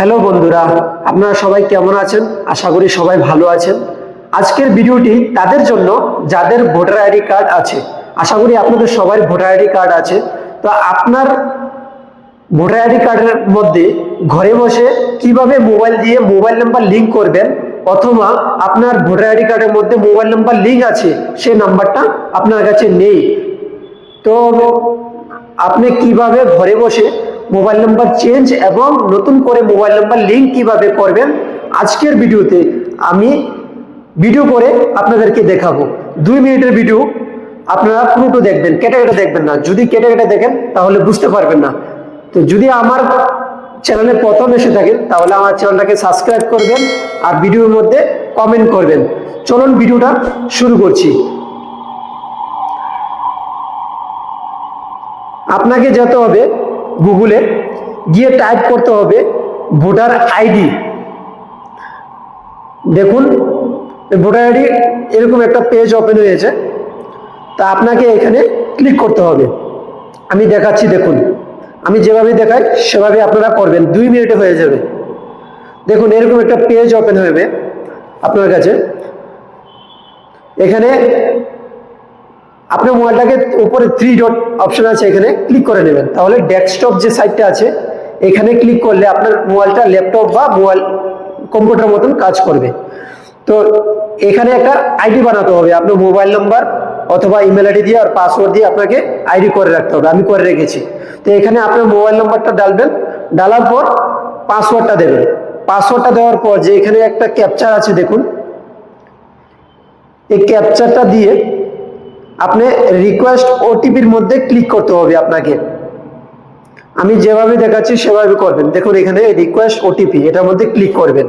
Hello বন্ধুরা, আপনারা সবাই কেমন আছেন? আশা করি সবাই ভালো আছেন। আজকের ভিডিওটি তাদের জন্য যাদের ভোটার আইডি কার্ড আছে। আশা করি আপনাদের সবাই ভোটার আইডি কার্ড আছে। তো আপনার ভোটার আইডি কার্ডের মধ্যে ঘরে বসে কীভাবে মোবাইল দিয়ে মোবাইল নাম্বার লিংক করবেন, অথবা আপনার ভোটার আইডি কার্ডের মধ্যে মোবাইল নাম্বার লিংক আছে, সেই নাম্বারটা আপনার কাছে নেই। তো আপনি কীভাবে ঘরে বসে মোবাইল নাম্বার চেঞ্জ এবং নতুন করে মোবাইল নাম্বার লিঙ্ক কীভাবে করবেন, আজকের ভিডিওতে আমি ভিডিও করে আপনাদেরকে দেখাবো। দুই মিনিটের ভিডিও, আপনারা পুরোটো দেখবেন কেটে কেটে দেখবেন না। যদি কেটে কেটে দেখেন, তাহলে বুঝতে পারবেন না। তো যদি আমার চ্যানেলে প্রথম এসে থাকেন, তাহলে আমার চ্যানেলটাকে সাবস্ক্রাইব করবেন আর ভিডিওর মধ্যে কমেন্ট করবেন। চলুন ভিডিওটা শুরু করছি। আপনাকে যেতে হবে গুগলে গিয়ে টাইপ করতে হবে ভোটার আইডি। দেখুন ভোটার আইডি এরকম একটা পেজ ওপেন হয়েছে। তা আপনাকে এখানে ক্লিক করতে হবে। আমি দেখাচ্ছি, দেখুন। আমি যেভাবে দেখাই, সেভাবে আপনারা করবেন। দুই মিনিটে হয়ে যাবে। দেখুন, এরকম একটা পেজ ওপেন হবে আপনার কাছে। এখানে আপনার মোবাইলটাকে উপরে থ্রি ডট অপশন আছে এখানে ক্লিক করে নেবেন। তাহলে ডেস্কটপ যে সাইটটা আছে, এখানে ক্লিক করলে আপনার মোবাইলটা ল্যাপটপ বা মোবাইল কম্পিউটার মতন কাজ করবে। তো এখানে একটা আইডি বানাতে হবে, আপনার মোবাইল নাম্বার অথবা ইমেল আইডি দিয়ে আর পাসওয়ার্ড দিয়ে আপনাকে আইডি করে রাখতে হবে, আমি করে রেখেছি। তো এখানে আপনার মোবাইল নাম্বারটা ডালবেন, ডালার পর পাসওয়ার্ডটা দেবেন। পাসওয়ার্ডটা দেওয়ার পর যে এখানে একটা ক্যাপচার আছে দেখুন, এই ক্যাপচারটা দিয়ে আপনি রিকোয়েস্ট ওটিপির মধ্যে ক্লিক করতে হবে আপনাকে। আমি যেভাবে দেখাচ্ছি সেভাবে করবেন। দেখুন এখানে রিকোয়েস্ট ওটিপি এটার মধ্যে ক্লিক করবেন।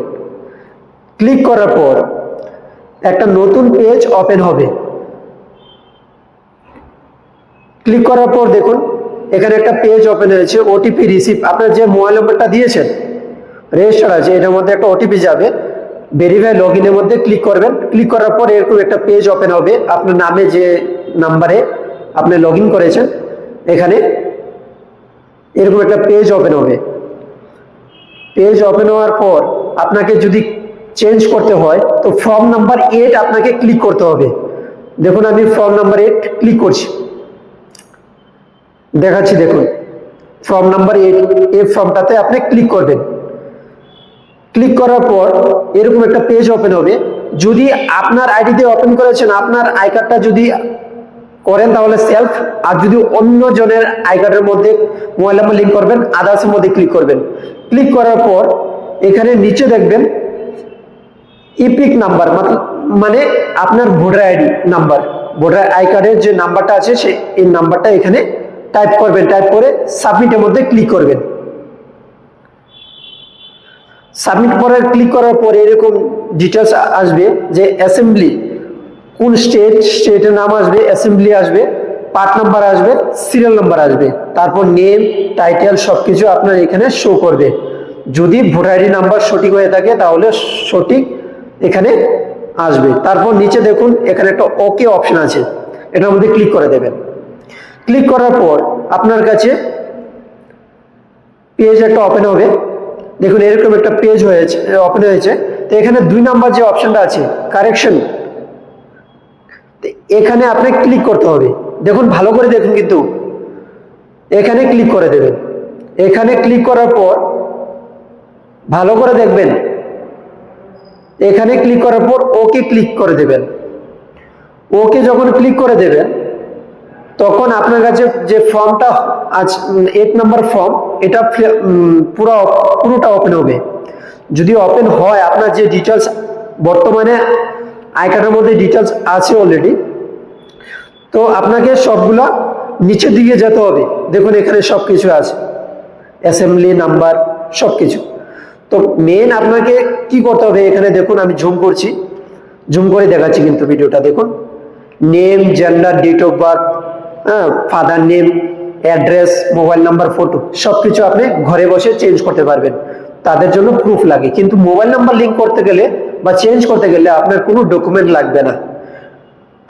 ক্লিক করার পর একটা নতুন পেজ ওপেন হবে। ক্লিক করার পর দেখুন, এখানে একটা পেজ ওপেন হয়েছে ওটিপি রিসিভ আপনার যে মোবাইল নম্বরটা দিয়েছেন রেজিস্টার আছে, এটার মধ্যে একটা ওটিপি যাবে। ভেরিফাই লগ ইনের মধ্যে ক্লিক করবেন। ক্লিক করার পর এরকম একটা পেজ ওপেন হবে। আপনার নামে যে নাম্বারে আপনি লগ করেছেন, এখানে এরকম একটা পেজ ওপেন হবে। পেজ ওপেন হওয়ার পর আপনাকে যদি চেঞ্জ করতে হয়, তো ফর্ম নাম্বার এইট আপনাকে ক্লিক করতে হবে। দেখুন, আমি ফর্ম নাম্বার এইট ক্লিক করছি। দেখাচ্ছি, দেখুন। ফর্ম নাম্বার এইট এই ফর্মটাতে আপনি ক্লিক করবেন। ক্লিক করার পর এরকম একটা পেজ ওপেন হবে। যদি আপনার আইডিতে ওপেন করেছেন, আপনার আই কার্ডটা যদি করেন তাহলে সেলফ আর যদি অন্য জনের আই কার্ডের মধ্যে মোবাইল নাম্বার লিঙ্ক করবেন আদার্সের মধ্যে ক্লিক করবেন। ক্লিক করার পর এখানে নিচে দেখবেন ইপিক নাম্বার মানে আপনার voter ID number voter I কার্ডের যে নাম্বারটা আছে, সে, এই নাম্বারটা এখানে টাইপ করবেন। টাইপ করে সাবমিটের মধ্যে ক্লিক করবেন। সাবমিট করার ক্লিক করার পরে এরকম ডিটেলস আসবে যে অ্যাসেম্বলি কোন স্টেট স্টেটের নাম আসবে অ্যাসেম্বলি আসবে পার্ট নাম্বার আসবে সিরিয়াল নাম্বার আসবে। তারপর নেম টাইটেল সব কিছু আপনার এখানে শো করবে। যদি ভোটার আইডি নাম্বার সঠিক হয়ে থাকে, তাহলে সঠিক এখানে আসবে। তারপর নিচে দেখুন, এখানে একটা ওকে অপশন আছে। এটার মধ্যে ক্লিক করে দেবেন। ক্লিক করার পর আপনার কাছে পেজ একটা ওপেন হবে। দেখুন, এরকম একটা পেজ হয়েছে ওপেন হয়েছে। তো এখানে দুই নাম্বার যে অপশনটা আছে কারেকশন এখানে আপনি ক্লিক করতে হবে। দেখুন, ভালো করে দেখুন কিন্তু। এখানে ক্লিক করে দেবেন। এখানে ক্লিক করার পর, ভালো করে দেখবেন। এখানে ক্লিক করার পর ওকে ক্লিক করে দেবেন। ওকে যখন ক্লিক করে দেবেন, তখন আপনার কাছে যে ফর্মটা আজ এক নম্বর ফর্ম এটা পুরো, পুরোটা ওপেন হবে। যদি ওপেন হয়, আপনার যে ডিটেলস বর্তমানে আই কার্ডের মধ্যে ডিটেলস আছে অলরেডি তো আপনাকে সবগুলা নিচের দিকে যেতে হবে। দেখুন, এখানে সব কিছু আছে। অ্যাসেম্বলি নাম্বার সব কিছু তো মেন আপনাকে কি করতে হবে? এখানে দেখুন, আমি ঝুম করছি। ঝুম করে দেখাচ্ছি কিন্তু ভিডিওটা, দেখুন। Name gender date of birth হ্যাঁ father name address mobile number photo সব কিছু আপনি ঘরে বসে চেঞ্জ করতে পারবেন। তাদের জন্য প্রুফ লাগে। কিন্তু মোবাইল নাম্বার লিঙ্ক করতে গেলে বা চেঞ্জ করতে গেলে আপনার কোনো ডকুমেন্ট লাগবে না।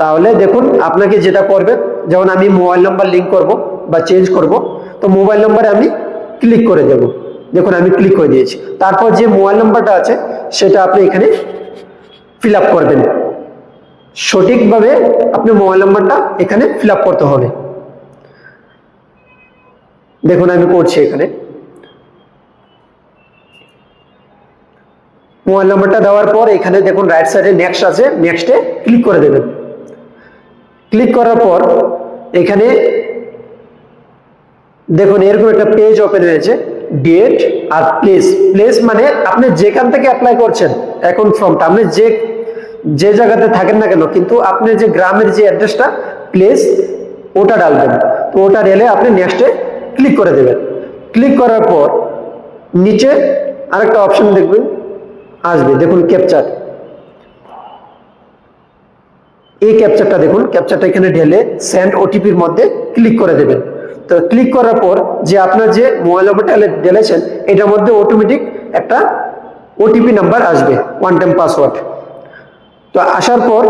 তাহলে দেখুন, আপনাকে যেটা করবে, যেমন আমি মোবাইল নাম্বার লিঙ্ক করব বা চেঞ্জ করব, তো মোবাইল নাম্বারে আমি ক্লিক করে দেব। দেখুন, আমি ক্লিক করে দিয়েছি। তারপর যে মোবাইল নাম্বারটা আছে, সেটা আপনি এখানে ফিল করবেন সঠিকভাবে আপনি মোবাইল নাম্বারটা এখানে ফিল করতে হবে। দেখুন, আমি করছি এখানে। মোবাইল নাম্বারটা দেওয়ার পর এখানে দেখুন রাইট সাইডে নেক্সট আছে নেক্সটে ক্লিক করে দেবেন। ক্লিক করার পর এখানে দেখুন, এরকম একটা পেজ ওপেন হয়েছে ডেট আর প্লেস প্লেস মানে আপনি যেখান থেকে অ্যাপ্লাই করছেন এখন ফর্মটা আপনি যে যে জায়গাতে থাকেন না কেন, কিন্তু আপনি যে গ্রামের যে অ্যাড্রেসটা প্লেস ওটা ডালবেন। তো ওটা রেলে আপনি নেক্সটে ক্লিক করে দেবেন। ক্লিক করার পর নিচে আরেকটা অপশন দেখবেন, আসবে। দেখুন ক্যাপচার এই ক্যাপচারটা দেখুন ক্যাপচারটা এখানে ঢেলে সেন্ড ওটিপির মধ্যে ক্লিক করে দেবেন। তো ক্লিক করার পর যে আপনার যে মোবাইল নাম্বারটা ঢেলেছেন, এটার মধ্যে অটোমেটিক একটা ওটিপি নাম্বার আসবে ওয়ান টাইম পাসওয়ার্ড তো আসার পর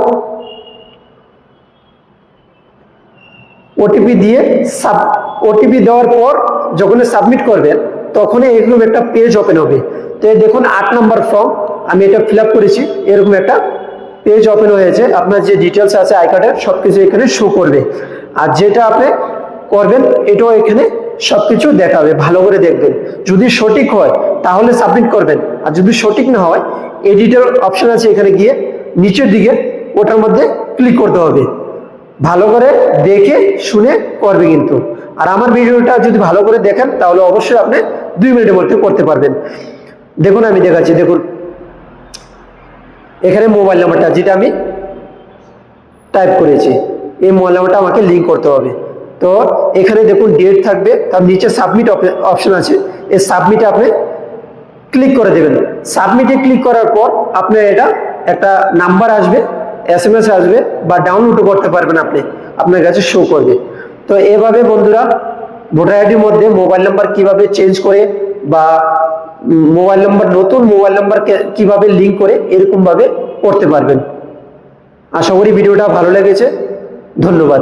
ওটিপি দিয়ে সাব ওটিপি দেওয়ার পর যখন সাবমিট করবেন, তখনই এরকম একটা পেজ ওপেন হবে। তো দেখুন, আট নম্বর ফর্ম আমি এটা ফিল করেছি, এরকম একটা পেজ ওপেন হয়েছে, আপনার যে ডিটেলস আছে আই কার্ডের সব কিছু এখানে শো করবে। আর যেটা আপনি করবেন, এটাও এখানে সব কিছু দেখাবে, ভালো করে দেখবেন। যদি সঠিক হয়, তাহলে সাবমিট করবেন। আর যদি সঠিক না হয় এডিটর অপশন আছে এখানে গিয়ে নিচের দিকে, ওটার মধ্যে ক্লিক করতে হবে। ভালো করে দেখে, শুনে করবে কিন্তু। আর আমার ভিডিওটা যদি ভালো করে দেখেন, তাহলে অবশ্যই আপনি দুই মিনিটের মধ্যে করতে পারবেন। দেখুন, আমি দেখাচ্ছি, দেখুন। এখানে মোবাইল নাম্বারটা যেটা আমি টাইপ করেছি, এই মোবাইল নাম্বারটা আমাকে লিঙ্ক করতে হবে। তো এখানে দেখুন ডেট থাকবে, তার নিচে সাবমিট অপশন আছে। এই সাবমিটে আপনি ক্লিক করে দেবেন। সাবমিটে ক্লিক করার পর আপনার এটা একটা নাম্বার আসবে এস এম এস আসবে বা ডাউনলোডও করতে পারবেন আপনি। আপনার কাছে শো করবে। তো এভাবে বন্ধুরা ভোটার আইডির মধ্যে মোবাইল নাম্বার কীভাবে চেঞ্জ করে বা মোবাইল নম্বর নতুন, মোবাইল নাম্বার কীভাবে লিঙ্ক করে এরকমভাবে করতে পারবেন। আশা করি ভিডিওটা ভালো লেগেছে। ধন্যবাদ।